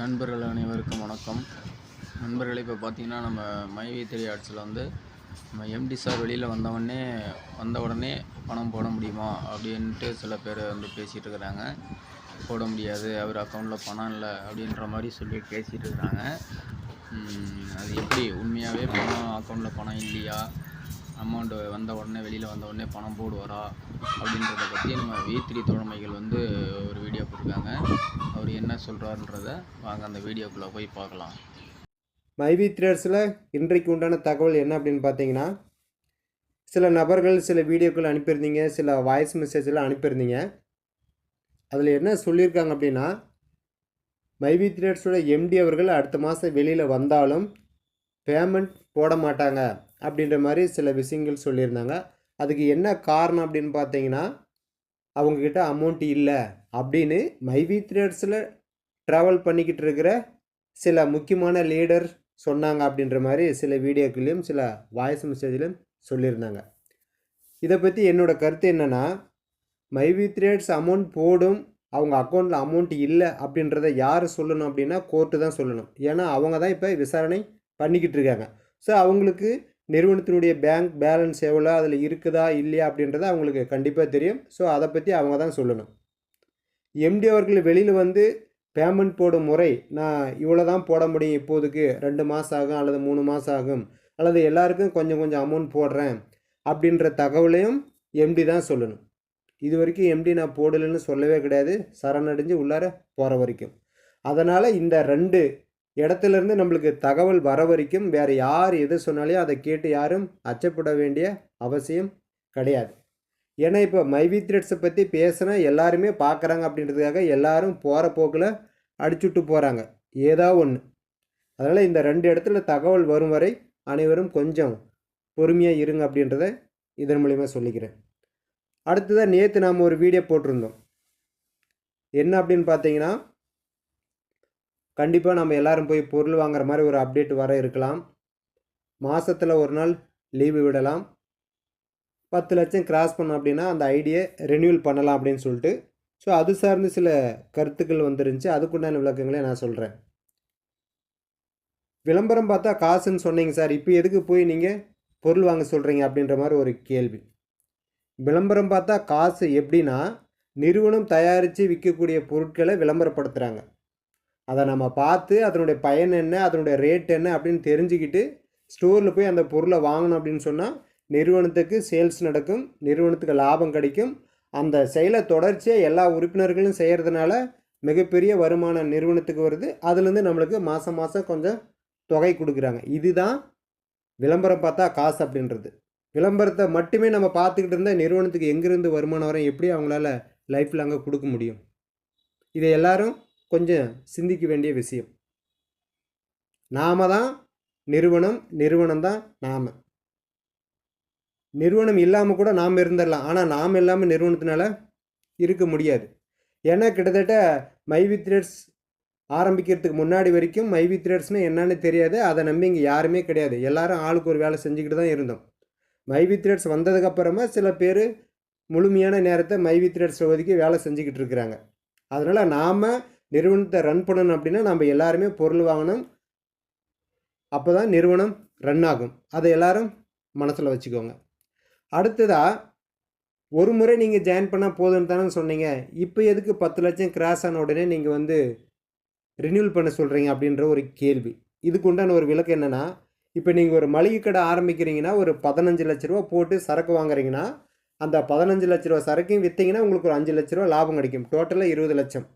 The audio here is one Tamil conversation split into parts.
நண்பர்கள் அனைவருக்கும் வணக்கம். நண்பர்களே இப்போ பார்த்தீங்கன்னா நம்ம மைவி த்ரீ ஆர்ட்ஸில் வந்து நம்ம எம்டி சார் வெளியில் வந்தவுடனே வந்த உடனே பணம் போட முடியுமா அப்படின்ட்டு சில பேர் வந்து பேசிகிட்டு இருக்கிறாங்க. போட முடியாது அவர் அக்கௌண்ட்டில் பணம் இல்லை அப்படின்ற மாதிரி சொல்லி பேசிகிட்டு இருக்கிறாங்க. அது எப்படி? உண்மையாகவே பணம் அக்கௌண்ட்டில் பணம் இல்லையா? அமௌண்ட்டு வந்த உடனே வெளியில் வந்த உடனே பணம் போடுவாரா அப்படின்றத பற்றி நம்ம வீத்திரி த்ரீ தோழமைகள் வந்து ஒரு வீடியோ போட்டிருக்காங்க. அவர் என்ன சொல்கிறாருன்றத வாங்க அந்த வீடியோக்குள்ளே போய் பார்க்கலாம். மைவி த்ரேட்ஸில் இன்றைக்கு உண்டான தகவல் என்ன அப்படின்னு பார்த்தீங்கன்னா சில நபர்கள் சில வீடியோக்கள் அனுப்பியிருந்தீங்க சில வாய்ஸ் மெசேஜில் அனுப்பியிருந்தீங்க. அதில் என்ன சொல்லியிருக்காங்க அப்படின்னா மைவி த்ரேட்ஸோட எம்டி அவர்கள் அடுத்த மாதம் வெளியில் வந்தாலும் பேமெண்ட் போட மாட்டாங்க அப்படின்ற மாதிரி சில விஷயங்கள் சொல்லியிருந்தாங்க. அதுக்கு என்ன காரணம் அப்படின்னு பார்த்தீங்கன்னா அவங்கக்கிட்ட அமௌண்ட் இல்லை அப்படின்னு மைவி த்ரேட்ஸில் ட்ராவல் பண்ணிக்கிட்டு இருக்கிற சில முக்கியமான லீடர் சொன்னாங்க அப்படின்ற மாதிரி சில வீடியோக்கள்லையும் சில வாய்ஸ் மெசேஜ்லையும் சொல்லியிருந்தாங்க. இதை பற்றி என்னோடய கருத்து என்னென்னா மைவி த்ரேட்ஸ் அமௌண்ட் போடும் அவங்க அக்கௌண்ட்டில் அமௌண்ட் இல்லை அப்படின்றத யார் சொல்லணும் அப்படின்னா கோர்ட்டு தான் சொல்லணும். ஏன்னா அவங்க தான் இப்போ விசாரணை பண்ணிக்கிட்டு இருக்காங்க. ஸோ அவங்களுக்கு நிறுவனத்தினுடைய பேங்க் பேலன்ஸ் எவ்வளோ அதில் இருக்குதா இல்லையா அப்படின்றத அவங்களுக்கு கண்டிப்பாக தெரியும். ஸோ அதை பற்றி அவங்க தான் சொல்லணும். எம்டி அவர்கள் வெளியில் வந்து பேமெண்ட் போடும் முறை நான் இவ்வளோ தான் போட முடியும் இப்போதுக்கு ரெண்டு மாதம் ஆகும் அல்லது மூணு மாதம் ஆகும் அல்லது எல்லாருக்கும் கொஞ்சம் கொஞ்சம் அமௌண்ட் போடுறேன் அப்படின்ற தகவலையும் எம்டி தான் சொல்லணும். இது வரைக்கும் எம்டி நான் போடலைன்னு சொல்லவே கிடையாது. சரணடைஞ்சு உள்ளார போகிற வரைக்கும். அதனால் இந்த ரெண்டு இடத்துலேருந்து நம்மளுக்கு தகவல் வர வரைக்கும் வேறு யார் எது சொன்னாலையும் அதை கேட்டு யாரும் அச்சப்பட வேண்டிய அவசியம் கிடையாது. ஏன்னா இப்போ மைவி த்ரெட்ஸை பற்றி பேசுனா எல்லாருமே பார்க்குறாங்க அப்படின்றதுக்காக எல்லாரும் போகிற போக்கில் அடிச்சுட்டு போகிறாங்க ஏதோ ஒன்று அதனால் இந்த ரெண்டு இடத்துல தகவல் வரும் வரை அனைவரும் கொஞ்சம் பொறுமையாக இருங்க அப்படின்றத இதன் மூலிமா சொல்லிக்கிறேன். அடுத்ததாக நேற்று நாம் ஒரு வீடியோ போட்டிருந்தோம். என்ன அப்படின்னு பார்த்தீங்கன்னா கண்டிப்பாக நம்ம எல்லாரும் போய் பொருள் வாங்குற மாதிரி ஒரு அப்டேட் வர இருக்கலாம். மாதத்தில் ஒரு நாள் லீவு விடலாம். பத்து லட்சம் கிராஸ் பண்ணோம் அப்படின்னா அந்த ஐடியை ரெனியூல் பண்ணலாம் அப்படின்னு சொல்லிட்டு. ஸோ அது சார்ந்து சில கருத்துக்கள் வந்துருந்துச்சு. அதுக்குண்டான விளக்கங்களை நான் சொல்கிறேன் விளம்பரம் பார்த்தா காசுன்னு சொன்னீங்க சார். இப்போ எதுக்கு போய் நீங்கள் பொருள் வாங்க சொல்கிறீங்க அப்படின்ற மாதிரி ஒரு கேள்வி. விளம்பரம் பார்த்தா காசு எப்படின்னா நிறுவனம் தயாரித்து விற்கக்கூடிய பொருட்களை விளம்பரப்படுத்துகிறாங்க அதை நம்ம பார்த்து அதனுடைய பயன் என்ன அதனுடைய ரேட் என்ன அப்படின்னு தெரிஞ்சுக்கிட்டு ஸ்டோரில் போய் அந்த பொருளை வாங்கணும் அப்படின்னு சொன்னால் நிறுவனத்துக்கு சேல்ஸ் நடக்கும் நிறுவனத்துக்கு லாபம் கிடைக்கும். அந்த செயலை தொடர்ச்சியாக எல்லா உறுப்பினர்களும் செய்கிறதுனால மிகப்பெரிய வருமானம் நிறுவனத்துக்கு வருது. அதுலேருந்து நம்மளுக்கு மாதம் மாதம் கொஞ்சம் தொகை கொடுக்குறாங்க. இதுதான் விளம்பரம் பார்த்தா காசு அப்படின்றது. விளம்பரத்தை மட்டுமே நம்ம பார்த்துக்கிட்டு இருந்தால் நிறுவனத்துக்கு எங்கேருந்து வருமானம் வரும் எப்படி அவங்களால லைஃப்பில் அங்கே கொடுக்க முடியும்? இதை எல்லாரும் கொஞ்சம் சிந்திக்க வேண்டிய விஷயம். நாம தான் நிறுவனம் நிறுவனம் தான் நாம். நிறுவனம் இல்லாமல் கூட நாம் இருந்துடலாம். ஆனால் நாம் இல்லாமல் நிறுவனத்தினால இருக்க முடியாது. ஏன்னா கிட்டத்தட்ட மைவி த்ரெட்ஸ் ஆரம்பிக்கிறதுக்கு முன்னாடி வரைக்கும் மைவி த்ரெட்ஸ்னால் என்னன்னு தெரியாது. அதை நம்பி இங்கே யாருமே கிடையாது. எல்லாரும் ஆளுக்கு ஒரு வேலை செஞ்சுக்கிட்டு தான் இருந்தோம். மைவி த்ரெட்ஸ் வந்ததுக்கப்புறமா சில பேர் முழுமையான நேரத்தை மைவி த்ரெட்ஸ் ஒதுக்கி வேலை செஞ்சுக்கிட்டு இருக்கிறாங்க. அதனால் நாம் நிறுவனத்தை ரன் பண்ணணும் அப்படின்னா நம்ம எல்லாருமே பொருள் வாங்கணும். அப்போ தான் நிறுவனம் ரன் ஆகும். அதை எல்லாரும் மனசில் வச்சுக்கோங்க. அடுத்ததாக ஒரு முறை நீங்கள் ஜாயின் பண்ணால் போதும்னு தானே சொன்னீங்க. இப்போ எதுக்கு பத்து லட்சம் கிராஸ் ஆன உடனே நீங்கள் வந்து ரினியூல் பண்ண சொல்கிறீங்க அப்படின்ற ஒரு கேள்வி. இதுக்கு உண்டான ஒரு விளக்கு என்னென்னா இப்போ நீங்கள் ஒரு மளிகை கடை ஆரம்பிக்கிறீங்கன்னா ஒரு பதினஞ்சு லட்ச ரூபா போட்டு சரக்கு வாங்குறீங்கன்னா அந்த பதினஞ்சு லட்ச ரூபா சரக்கையும் விற்றீங்கன்னா உங்களுக்கு ஒரு அஞ்சு லட்ச ரூபா லாபம் கிடைக்கும். டோட்டலாக இருபது லட்சம்.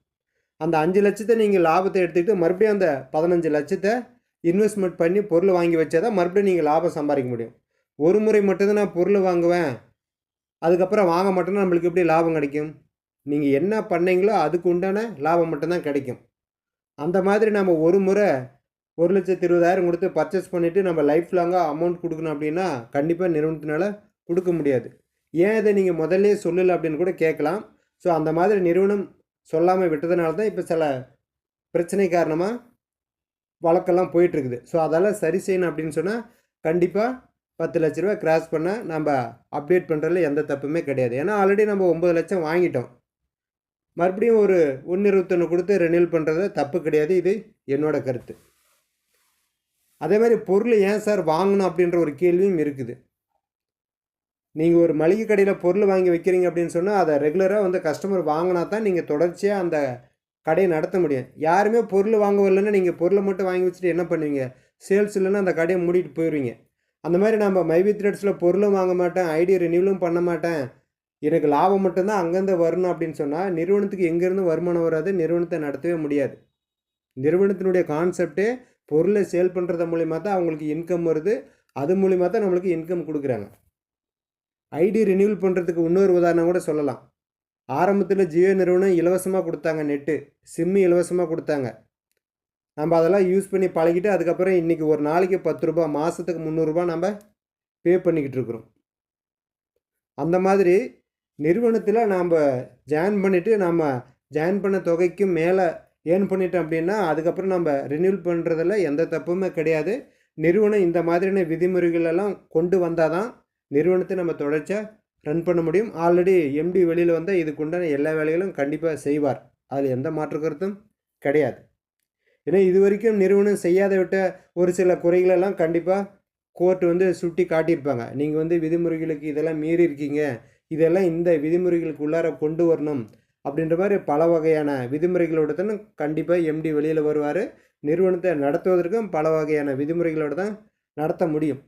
அந்த அஞ்சு லட்சத்தை நீங்கள் லாபத்தை எடுத்துக்கிட்டு மறுபடியும் அந்த பதினஞ்சு லட்சத்தை இன்வெஸ்ட்மெண்ட் பண்ணி பொருள் வாங்கி வச்சா தான் மறுபடியும் நீங்கள் லாபம் சம்பாதிக்க முடியும். ஒரு முறை மட்டும்தான் நான் பொருள் வாங்குவேன். அதுக்கப்புறம் வாங்க மட்டும்தான் நம்மளுக்கு எப்படி லாபம் கிடைக்கும்? நீங்கள் என்ன பண்ணீங்களோ அதுக்கு உண்டான லாபம் மட்டும்தான் கிடைக்கும். அந்த மாதிரி நம்ம ஒரு முறை ஒரு லட்சத்து இருபதாயிரம் கொடுத்து பர்ச்சேஸ் பண்ணிவிட்டு நம்ம லைஃப் லாங்காக அமௌண்ட் கொடுக்கணும் அப்படின்னா கண்டிப்பாக நிறுவனத்தினால கொடுக்க முடியாது. ஏன் இதை நீங்கள் முதல்ல சொல்லலை அப்படின்னு கூட கேட்கலாம். ஸோ அந்த மாதிரி நிறுவனம் சொல்லாமல் விட்டதுனால தான் இப்போ சில பிரச்சனை காரணமாக வழக்கெல்லாம் போயிட்டுருக்குது. ஸோ அதெல்லாம் சரி செய்யணும் அப்படின்னு சொன்னால் கண்டிப்பாக பத்து லட்ச ரூபா கிராஸ் பண்ண நம்ம அப்டேட் பண்ணுறதுல எந்த தப்புமே கிடையாது. ஏன்னா ஆல்ரெடி நம்ம ஒம்பது லட்சம் வாங்கிட்டோம். மறுபடியும் ஒரு ஒன்று இருபத்தொன்று கொடுத்து ரெனியூல் பண்ணுறது தப்பு கிடையாது. இது என்னோட கருத்து. அதே மாதிரி பொருள் ஏன் சார் வாங்கணும் அப்படின்ற ஒரு கேள்வியும் இருக்குது. நீங்கள் ஒரு மளிகை கடையில் பொருள் வாங்கி வைக்கிறீங்க அப்படின்னு சொன்னால் அதை ரெகுலராக வந்து கஸ்டமர் வாங்கினா தான் நீங்கள் தொடர்ச்சியாக அந்த கடையை நடத்த முடியும். யாருமே பொருள் வாங்க வரலன்னா நீங்கள் பொருளை மட்டும் வாங்கி வச்சுட்டு என்ன பண்ணுவீங்க? சேல்ஸ் இல்லைன்னா அந்த கடையை மூடிட்டு போயிடுவீங்க அந்த மாதிரி நம்ம மைவி த்ரெட்ஸில் பொருளும் வாங்க மாட்டேன் ஐடி ரினியூலும் பண்ண மாட்டேன். எனக்கு லாபம் மட்டும்தான் அங்கேருந்து வரணும் அப்படின்னு சொன்னால் நிறுவனத்துக்கு எங்கேருந்து வருமானம் வராது நிறுவனத்தை நடத்தவே முடியாது. நிறுவனத்தினுடைய கான்செப்டே பொருளை சேல் பண்ணுறது மூலிமா தான் அவங்களுக்கு இன்கம் வருது. அது மூலிமா தான் நம்மளுக்கு இன்கம் கொடுக்குறாங்க. ஐடி ரினியூவல் பண்ணுறதுக்கு இன்னொரு உதாரணம் கூட சொல்லலாம். ஆரம்பத்தில் ஜியோ நிறுவனம் இலவசமாக கொடுத்தாங்க நெட்டு சிம்மு இலவசமாக கொடுத்தாங்க. நம்ம அதெல்லாம் யூஸ் பண்ணி பழகிட்டு அதுக்கப்புறம் இன்றைக்கி ஒரு நாளைக்கு பத்து ரூபா மாதத்துக்கு முந்நூறுரூபா நம்ம பே பண்ணிக்கிட்டு இருக்கிறோம். அந்த மாதிரி நிறுவனத்தில் நாம் ஜாயின் பண்ணிவிட்டு நம்ம ஜாயின் பண்ண தொகைக்கு மேலே ஏர்ன் பண்ணிட்டோம் அப்படின்னா அதுக்கப்புறம் நம்ம ரினியூல் பண்ணுறதில் எந்த தப்புமே கிடையாது. நிறுவனம் இந்த மாதிரியான விதிமுறைகளெல்லாம் கொண்டு வந்தால் தான் நிறுவனத்தை நம்ம தொடர்ச்சியாக ரன் பண்ண முடியும். ஆல்ரெடி எம்டி வெளியில் வந்தால் இதுக்குண்டான எல்லா வேலைகளும் கண்டிப்பாக செய்வார். அதில் எந்த மாற்று கருத்தும் கிடையாது. ஏன்னா இது வரைக்கும் நிறுவனம் செய்யாத விட்ட ஒரு சில குறைகளெல்லாம் கண்டிப்பாக கோர்ட் வந்து சுட்டி காட்டியிருப்பாங்க. நீங்கள் வந்து விதிமுறைகளுக்கு இதெல்லாம் மீறி இருக்கீங்க. இதெல்லாம் இந்த விதிமுறைகளுக்கு உள்ளார கொண்டு வரணும் அப்படின்ற மாதிரி பல வகையான விதிமுறைகளோடு தான் கண்டிப்பாக எம்டி வெளியில் வருவார். நிறுவனத்தை நடத்துவதற்கும் பல வகையான விதிமுறைகளோடு தான் நடத்த முடியும்.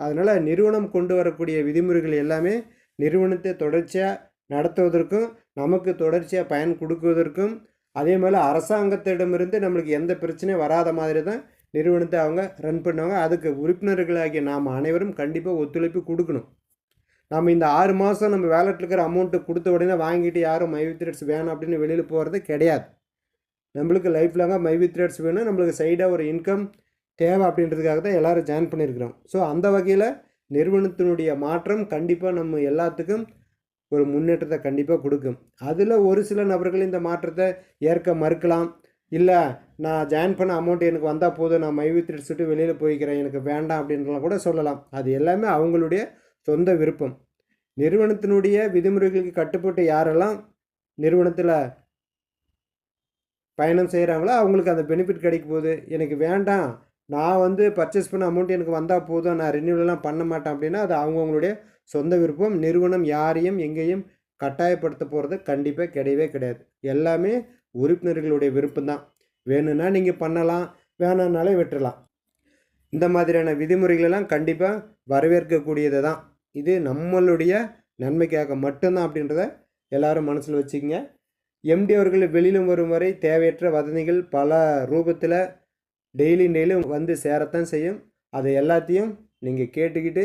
அதனால் நிறுவனம் கொண்டு வரக்கூடிய விதிமுறைகள் எல்லாமே நிறுவனத்தை தொடர்ச்சியாக நடத்துவதற்கும் நமக்கு தொடர்ச்சியாக பயன் கொடுக்குவதற்கும் அதே மாதிரி அரசாங்கத்திடமிருந்து நம்மளுக்கு எந்த பிரச்சனையும் வராத மாதிரி தான் நிறுவனத்தை அவங்க ரன் பண்ணுவாங்க. அதுக்கு உறுப்பினர்களாகிய நாம் அனைவரும் கண்டிப்பாக ஒத்துழைப்பு கொடுக்கணும். நம்ம இந்த ஆறு மாதம் நம்ம வேலட்டில் இருக்கிற அமௌண்ட்டு கொடுத்த உடனே வாங்கிட்டு யாரும் மைவி த்ரெட்ஸ் வேணும் அப்படின்னு வெளியில் போகிறது கிடையாது. நம்மளுக்கு லைஃப் லாங்காக மைவி த்ரெட்ஸ் வேணும் நம்மளுக்கு சைடாக ஒரு இன்கம் தேவை அப்படின்றதுக்காக தான் எல்லோரும் ஜாயின் பண்ணியிருக்கிறோம். ஸோ அந்த வகையில் நிறுவனத்தினுடைய மாற்றம் கண்டிப்பாக நம்ம எல்லாத்துக்கும் ஒரு முன்னேற்றத்தை கண்டிப்பாக கொடுக்கும். அதில் ஒரு சில நபர்கள் இந்த மாற்றத்தை ஏற்க மறுக்கலாம். இல்லை நான் ஜாயின் பண்ண அமௌண்ட் எனக்கு வந்தால் போதும் நான் மைவி த்ரெட்ஸ் வெளியில் போய்க்கிறேன் எனக்கு வேண்டாம் அப்படின்றலாம் கூட சொல்லலாம். அது எல்லாமே அவங்களுடைய சொந்த விருப்பம். நிறுவனத்தினுடைய விதிமுறைகளுக்கு கட்டுப்பட்டு யாரெல்லாம் நிறுவனத்தில் பயணம் செய்கிறாங்களோ அவங்களுக்கு அந்த பெனிஃபிட் கிடைக்க போகுது. எனக்கு வேண்டாம் நான் வந்து பர்ச்சேஸ் பண்ண அமௌண்ட் எனக்கு வந்தால் போதும் நான் ரினியூவலாம் பண்ண மாட்டேன் அப்படின்னா அது அவங்கவுங்களுடைய சொந்த விருப்பம் நிறுவனம் யாரையும் எங்கேயும் கட்டாயப்படுத்த போகிறது கண்டிப்பாக கிடையவே கிடையாது. எல்லாமே உறுப்பினர்களுடைய விருப்பம் தான் வேணும்னா நீங்கள் பண்ணலாம் வேணான்னாலே விட்டுறலாம். இந்த மாதிரியான விதிமுறைகளெல்லாம் கண்டிப்பாக வரவேற்கக்கூடியது தான் இது நம்மளுடைய நன்மைக்காக மட்டும்தான் அப்படின்றத எல்லாரும் மனசில் வச்சுக்கோங்க. எம்டி அவர்கள் வெளியிலும் வரும் வரை தேவையற்ற வதந்திகள் பல ரூபத்தில் டெய்லி டெய்லியும் வந்து சேரத்தான் செய்யும். அதை எல்லாத்தையும் நீங்கள் கேட்டுக்கிட்டு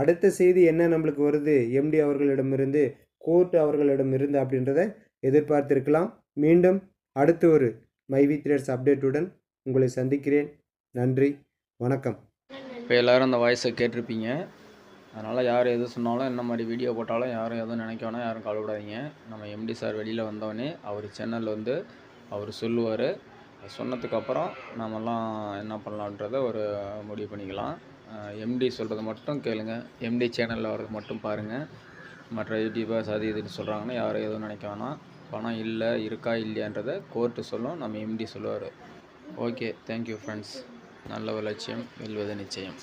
அடுத்த செய்தி என்ன நம்மளுக்கு வருது? எம்டி அவர்களிடமிருந்து கோர்ட் அவர்களிடமிருந்து அப்படின்றத எதிர்பார்த்திருக்கலாம். மீண்டும் அடுத்த ஒரு மைவி த்ரேட்ஸ் அப்டேட்டுடன் உங்களை சந்திக்கிறேன். நன்றி வணக்கம். இப்போ எல்லோரும் அந்த வாய்ஸை கேட்டிருப்பீங்க. அதனால் யார் எது சொன்னாலும் என்ன மாதிரி வீடியோ போட்டாலும் யாரும் எதுவும் நினைக்க வேணால் யாரும் கவலைப்படாதீங்க. நம்ம எம்டி சார் வெளியில் வந்தோடனே அவர் சேனல் வந்து அவர் சொல்லுவார். சொன்னதுக்கப்புறம் நாமெல்லாம் என்ன பண்ணலான்றத ஒரு முடிவு பண்ணிக்கலாம். எம்டி சொல்கிறத மட்டும் கேளுங்க. எம்டி சேனலில் வர்றது மட்டும் பாருங்கள் மற்ற யூடியூபர்ஸ் அது இதுன்னு சொல்கிறாங்கன்னா யாரும் எதுவும் நினைக்க வேணாம். பணம் இல்லை இருக்கா இல்லையான்றதை கோர்ட்டு சொல்லும் நம்ம எம்டி சொல்லுவார். ஓகே தேங்க்யூ ஃப்ரெண்ட்ஸ் நல்ல ஒரு லட்சியம் வெல்வது நிச்சயம்.